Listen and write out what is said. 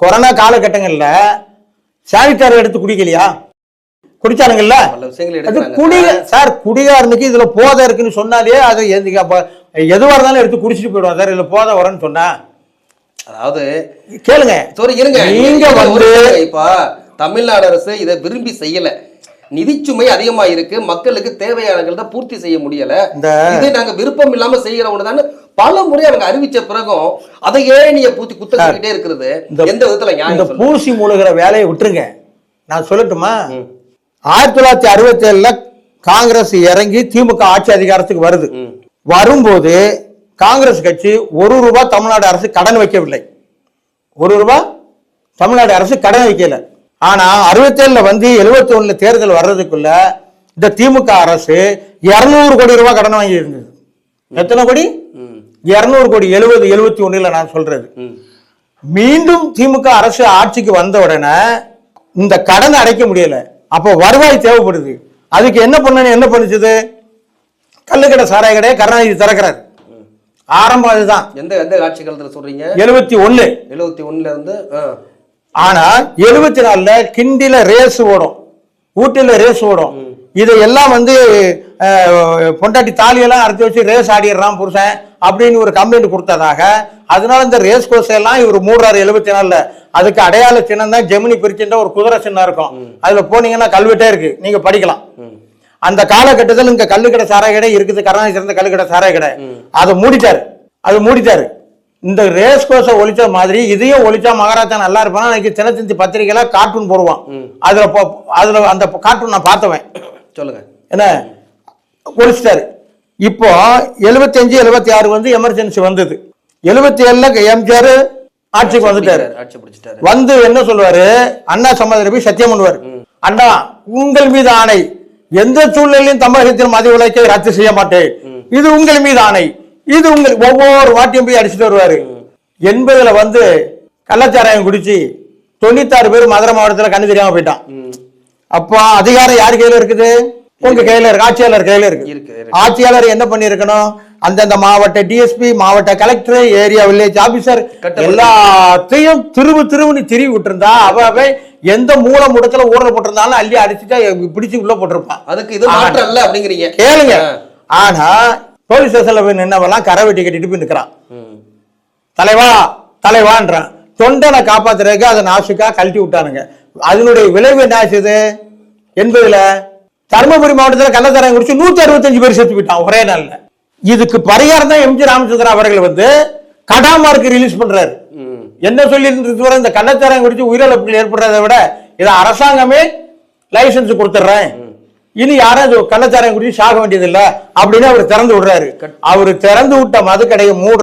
Corona காலகட்டங்கள்ல சானிட்டர் எடுத்து குடிக்கலையா? குடிச்சானுங்கல்ல? அது குடிக சார் குடிகாரனுக்கு இதுல போதை இருக்குன்னு சொன்னாலே அது எதுக்கு அப்ப எதுவா இருந்தாலும் எடுத்து குடிச்சிட்டு போயிடுவான் சார் இதுல போதை வரேன்னு சொன்னா. அதாவது கேளுங்க. சரி இருங்க. நீங்க வந்து இப்ப தமிழ்நாடு அரசு இதை விரும்பி செய்யல. நிதிச்சுமை அதிகமா இருக்கு மக்களுக்கு தேவையானதை பூர்த்தி செய்ய முடியல. இது நாங்க விருப்பம் இல்லாம செய்யற ஒண்ணுதான்னு பல முறை அவங்க அறிவிச்ச பிறகும் அதையே நீங்க பூத்தி குத்தக்கிட்டே இருக்கிறது? எந்த விதத்துல இந்த பூசி முழுகிற வேலையை விட்டுருங்க. நான் சொல்லட்டுமா? ஆயிரத்தி தொள்ளாயிரத்தி அறுபத்தி ஏழுல காங்கிரஸ் இறங்கி திமுக ஆட்சி அதிகாரத்துக்கு வருது. வரும்போது காங்கிரஸ் கட்சி ஒரு ரூபாய் தமிழ்நாடு அரசு கடன் வைக்கவில்லை. ஒரு ரூபாய் தமிழ்நாடு அரசு கடன் வைக்கல. ஆனா அறுபத்தேழுல வந்து எழுபத்தி ஒண்ணுல தேர்தல் வர்றதுக்குள்ள இந்த திமுக அரசு இருநூறு கோடி ரூபாய் கடன் வாங்கி இருந்தது எத்தனை கோடி? இருநூறு கோடி எழுபது எழுபத்தி ஒண்ணுல நான் சொல்றது. மீண்டும் திமுக அரசு ஆட்சிக்கு வந்த உடனே இந்த கடனை அடைக்க முடியல. அப்போ வருவாய் தேவைப்படுது. அதுக்கு என்ன பண்ணணும் என்ன பண்ணுச்சுது? கள்ளுக்கடை சாராய கடையை கருணாநிதி திறக்கிறார். ஆரம்பம் அதுதான். எந்த எந்த ஆட்சி காலத்துல சொல்றீங்க? எழுபத்தி ஒண்ணு எழுபத்தி ஒண்ணுல இருந்து. ஆனா எழுபத்தி நாலுல கிண்டில ரேஸ் ஓடும். ஊட்டில ரேஸ் ஓடும். இதையெல்லாம் வந்து பொண்டாட்டி தாலியெல்லாம் அறுத்து வச்சு ரேஸ் ஆடிடுறான் புருஷன் அப்படின்னு ஒரு கம்ப்ளைண்ட் கொடுத்ததாக. அதனால இந்த ரேஸ் கோர்ஸ் எல்லாம் இவர் மூடுறாரு எழுபத்தி நாலுல. அதுக்கு அடையாள சின்னம் தான் ஜெமினி பிரிச்சுன்ற ஒரு குதிரை சின்னம் இருக்கும். அதுல போனீங்கன்னா கல்வெட்டே இருக்கு. நீங்க படிக்கலாம். அந்த காலகட்டத்தில் இங்க கல்லுக்கடை சாராய கடை இருக்குது. கருணாநிதி சிறந்த கல்லுக்கடை சாராய கடை அதை மூடிட்டாரு. அது மூடிட்டாரு. இந்த ரேஸ் கோர்ஸை ஒழிச்ச மாதிரி இதையும் ஒழிச்சா மகாராஜா நல்லா இருப்பானா? இன்னைக்கு தினத்தந்தி பத்திரிகையில கார்ட்டூன் போடுவான். அதுல அதுல அந்த கார்ட்டூன் நான் பார்த்தவன். சொல்லுங்க. என்ன? ஒழிச்சிட்டாரு. இப்போ எழுபத்தஞ்சு எழுபத்தி ஆறு வந்து எமர்ஜென்சி வந்தது. எழுபத்தி ஏழுல எம்ஜிஆர் ஆட்சிக்கு வந்துட்டாரு. ஆட்சி பிடிச்சிட்டாரு. வந்து என்ன சொல்லுவாரு? அண்ணா சமாதியில போய் சத்தியம் பண்ணுவார். அண்ணா உங்கள் மீது ஆணை. எந்த சூழ்நிலையும் தமிழகத்தில் மதிய விலைக்கை ரத்து செய்ய மாட்டேன். இது உங்கள் மீது ஆணை. இது உங்கள் ஒவ்வொரு வாட்டியும் போய் அடிச்சுட்டு வருவாரு. எண்பதுல வந்து கள்ளச்சாராயம் குடிச்சு தொண்ணூத்தாறு பேர் மதுரை மாவட்டத்துல கண்ணு தெரியாம போயிட்டான். அப்போ அதிகாரம் யார் கையில இருக்குது? உங்க கையில இருக்கு ஆட்சியாளர் கையில இருக்கு. ஆட்சியாளர் என்ன பண்ணிருக்கணும்? அந்தந்த மாவட்ட டிஎஸ்பி மாவட்ட கலெக்டர் ஏரியா வில்லேஜ் ஆபீசர். எல்லாத்தையும் திருவு திருவுன்னு திருவி விட்டுருந்தா அவ எந்த மூல முடத்துல ஊர்ல போட்டிருந்தாலும் அள்ளி அடிச்சுட்டா பிடிச்சு உள்ள போட்டிருப்பான் அதுக்கு இது மாற்றம் இல்ல அப்படிங்கிறீங்க. கேளுங்க. ஆனா போலீஸ் ஸ்டேஷன்ல போய் நின்னவெல்லாம் கரை வெட்டி கட்டிட்டு போய் நிக்கிறான். ம். தலைவா தலைவான்றான். தொண்டனை காப்பாத்துறதுக்கு அதை நாசுக்கா கழட்டி விட்டானுங்க. அதனுடைய விளைவு என்ன ஆச்சுது என்பதுல தருமபுரி மாவட்டத்துல கள்ளச்சாராயம் குடிச்சு நூத்தி அறுபத்தஞ்சு பேர் செத்து போயிட்டான் ஒரே நாள்ல. இதுக்கு பரிகாரம் தான் எம்ஜி ராமச்சந்திரன் அவர்கள் வந்து கடாமார்க்கு ரிலீஸ் பண்றாரு. என்ன சொல்லி இந்த கள்ளச்சாராயம் குடிச்சு உயிரிழப்புகள் ஏற்படுறதை விட இதை அரசாங்கமே லைசன்ஸ் கொடுத்துட்றேன். இனி யாரும் அது கள்ளச்சாராயம் குடிச்சு சாக வேண்டியதில்லை அப்படின்னு அவர் திறந்து விடுறாரு. அவர் திறந்து விட்ட மதுக்கடையை மூடு